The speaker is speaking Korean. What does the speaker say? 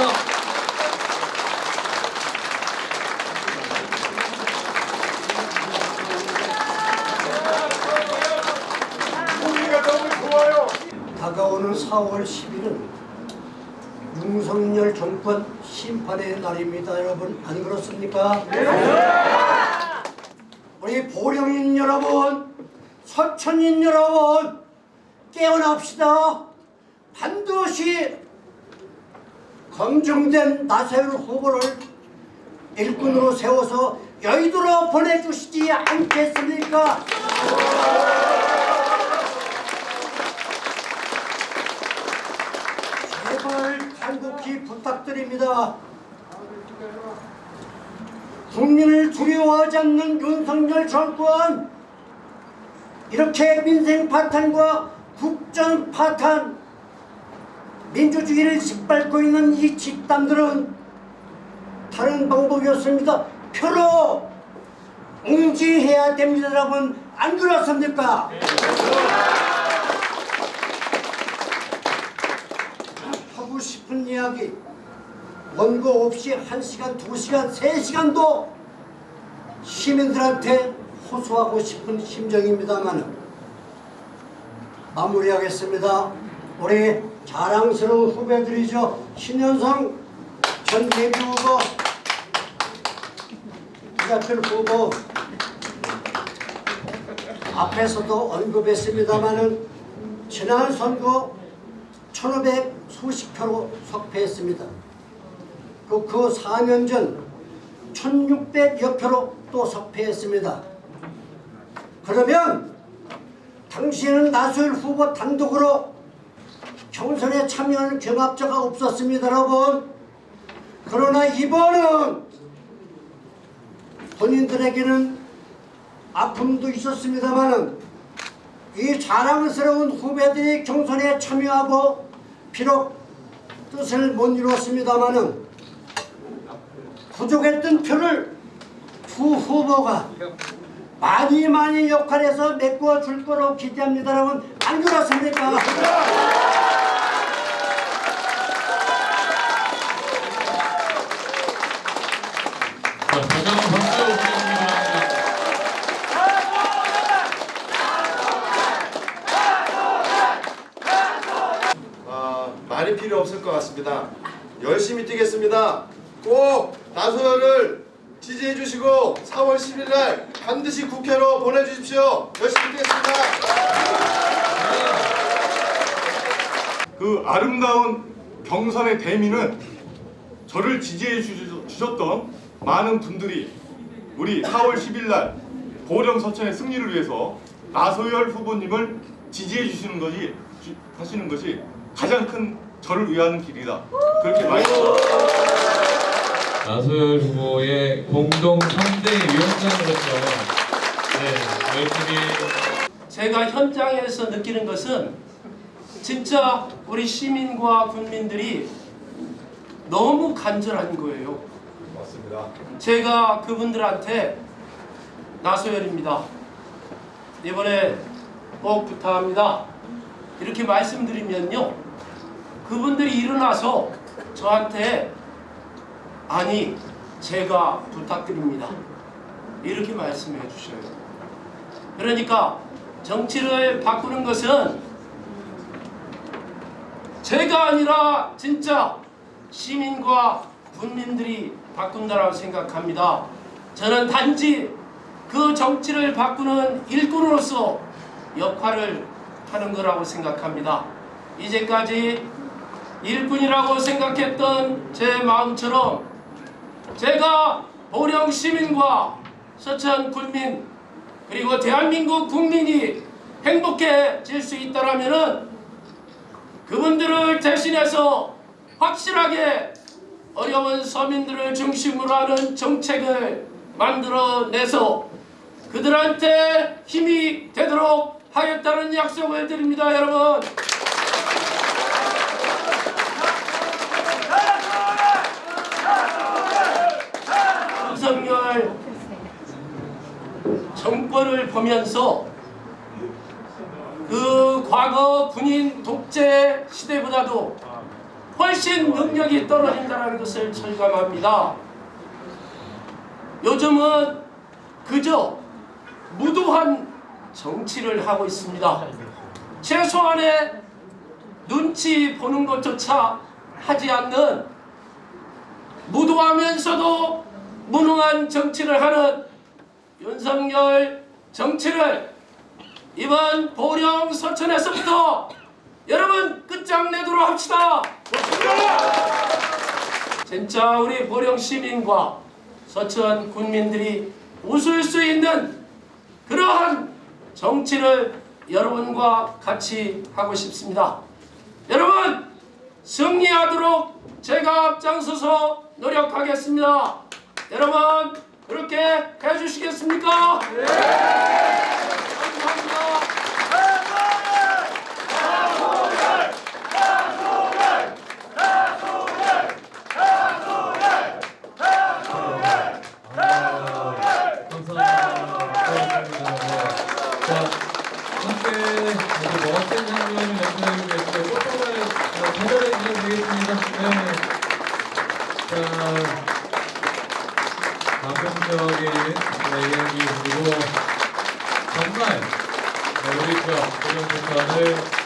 뭐. 박수로. 다가오는 4월 10일은 윤석열 정권 심판의 날입니다. 여러분 안 그렇습니까? 우리 보령인 여러분, 서천인 여러분 깨어납시다. 반드시 검증된 나세율 후보를 일꾼으로 세워서 여의도로 보내주시지 않겠습니까? 제발 간곡히 부탁드립니다. 국민을 두려워하지 않는 윤석열 정권 이렇게 민생 파탄과 국정 파탄 민주주의를 짓밟고 있는 이 집단들은 다른 방법이 없습니다. 표로 응지해야 됩니다, 여러분. 안 그렇습니까? 하고 싶은 이야기 원고 없이 한시간두시간세시간도 시민들한테 호소하고 싶은 심정입니다만 마무리하겠습니다. 우리 자랑스러운 후배들이죠. 신현성 전 예비 후보, 이자필 후보 앞에서도 언급했습니다마는 지난 선거 1500 수십 표로 석패했습니다. 그, 그 4년 전 1600여 표로 또 석패했습니다. 그러면 당시에는 나수일 후보 단독으로 경선에 참여하는 경합자가 없었습니다, 여러분. 그러나 이번은 본인들에게는 아픔도 있었습니다만은 이 자랑스러운 후배들이 경선에 참여하고 비록 뜻을 못 이뤘습니다마는 부족했던 표를 두 후보가 많이 많이 역할해서 메꿔 줄 거라고 기대합니다. 여러분 안 그렇습니까? 자, 다시 한번 박수 부탁드립니다. 아, 말이 같습니다. 열심히 뛰겠습니다. 꼭 나소연을 지지해 주시고 4월 10일 날 반드시 국회로 보내주십시오. 열심히 뛰겠습니다. 그 아름다운 경선의 대미는 저를 지지해 주- 주셨던 많은 분들이 우리 4월 10일 날 보령 서천의 승리를 위해서 나소열 후보님을 지지해 주시는 것이 주- 하시는 것이 가장 큰 저를 위하는 길이다. 그렇게 말씀. 나소열 후보의 공동 3대 위원장으로서 네, 열심히 제가 현장에서 느끼는 것은 진짜 우리 시민과 국민들이 너무 간절한 거예요. 맞습니다. 제가 그분들한테 나소열입니다. 이번에 꼭 부탁합니다. 이렇게 말씀드리면요. 그분들이 일어나서 저한테 아니 제가 부탁드립니다. 이렇게 말씀해 주셔요. 그러니까 정치를 바꾸는 것은 제가 아니라 진짜 시민과 국민들이 바꾼다라고 생각합니다. 저는 단지 그 정치를 바꾸는 일꾼으로서 역할을 하는 거라고 생각합니다. 이제까지 일꾼이라고 생각했던 제 마음처럼 제가 보령 시민과 서천 군민 그리고 대한민국 국민이 행복해질 수 있다라면은 그분들을 대신해서 확실하게 어려운 서민들을 중심으로 하는 정책을 만들어내서 그들한테 힘이 되도록 하겠다는 약속을 드립니다, 여러분. 윤석열 정권을 보면서 그 과거 군인 독재 시대보다도 훨씬 능력이 떨어진다는 것을 철감합니다. 요즘은 그저 무도한 정치를 하고 있습니다. 최소한의 눈치 보는 것조차 하지 않는 무도하면서도 무능한 정치를 하는 윤석열 정치를 이번 보령 서천에서부터 여러분 끝장내도록 합시다. 진짜 우리 보령 시민과 서천 군민들이 웃을 수 있는 그러한 정치를 여러분과 같이 하고 싶습니다. 여러분 승리하도록 제가 앞장서서 노력하겠습니다. 여러분 그렇게 해주시겠습니까? 네. 감사합니다. 자, 이야기 그리고 정말 네, 우리 저 고령부터를